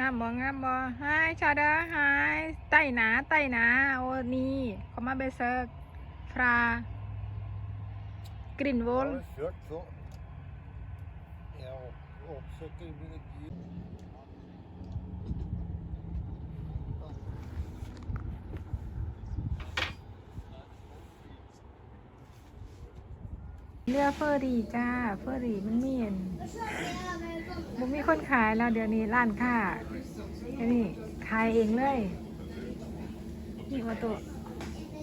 งามบ่งามบ่ไฮชาเดอไฮไต้หนาไต้หนาโอ้นี่เขามาเบเซอร์ฟรากลิ่นโวล Ja, kjørt så. Ja, oppsøker mine dyr. เรือเฟอร์รี่จ้า เฟอร์รี่มันมีอัน มันมีคนขายแล้วเดี๋ยวนี้ร้านค้าอันนี้ขายเองเลยนี่ออโต้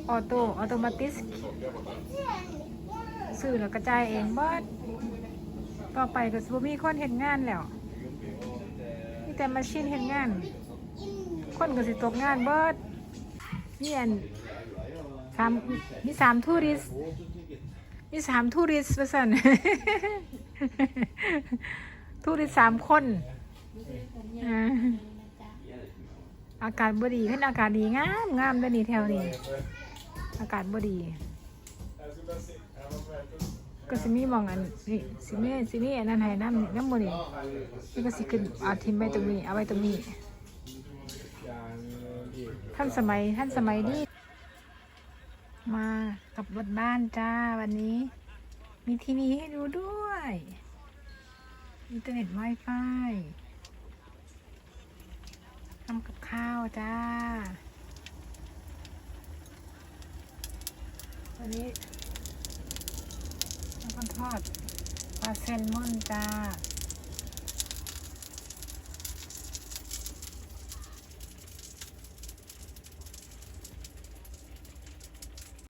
ออโต้ออโตมาติสซื้อแล้วกระจายเองเบิดต่อไปก็สิมีคนเห็นงานแล้วมีแต่มาชินเห็นงาน คนก็สิตกงานเบิดนี่อันสามมีสามทูริสมีสามทูริสต์ประสัน ทูริสต์สามคนอ่าอากาศบดีขึ้นอากาศดีงามงามเด้านนี้แถวนี้ อากาศบดี ก็สิมีหมองอันนี่สิมีสิมีอันนั้นให้น้ำน้ำบดีนี่ก็สิขึ้นเอาทิมไว้ตรงนี้เอาไว้ตรงนี้ ท่านสมัยท่านสมัยนี้มากับรถบ้านจ้าวันนี้ มีทีวีให้ดูด้วย อินเทอร์เน็ตไวไฟทำกับข้าวจ้า วันนี้น้ำทอดปลาแซลมอนจ้า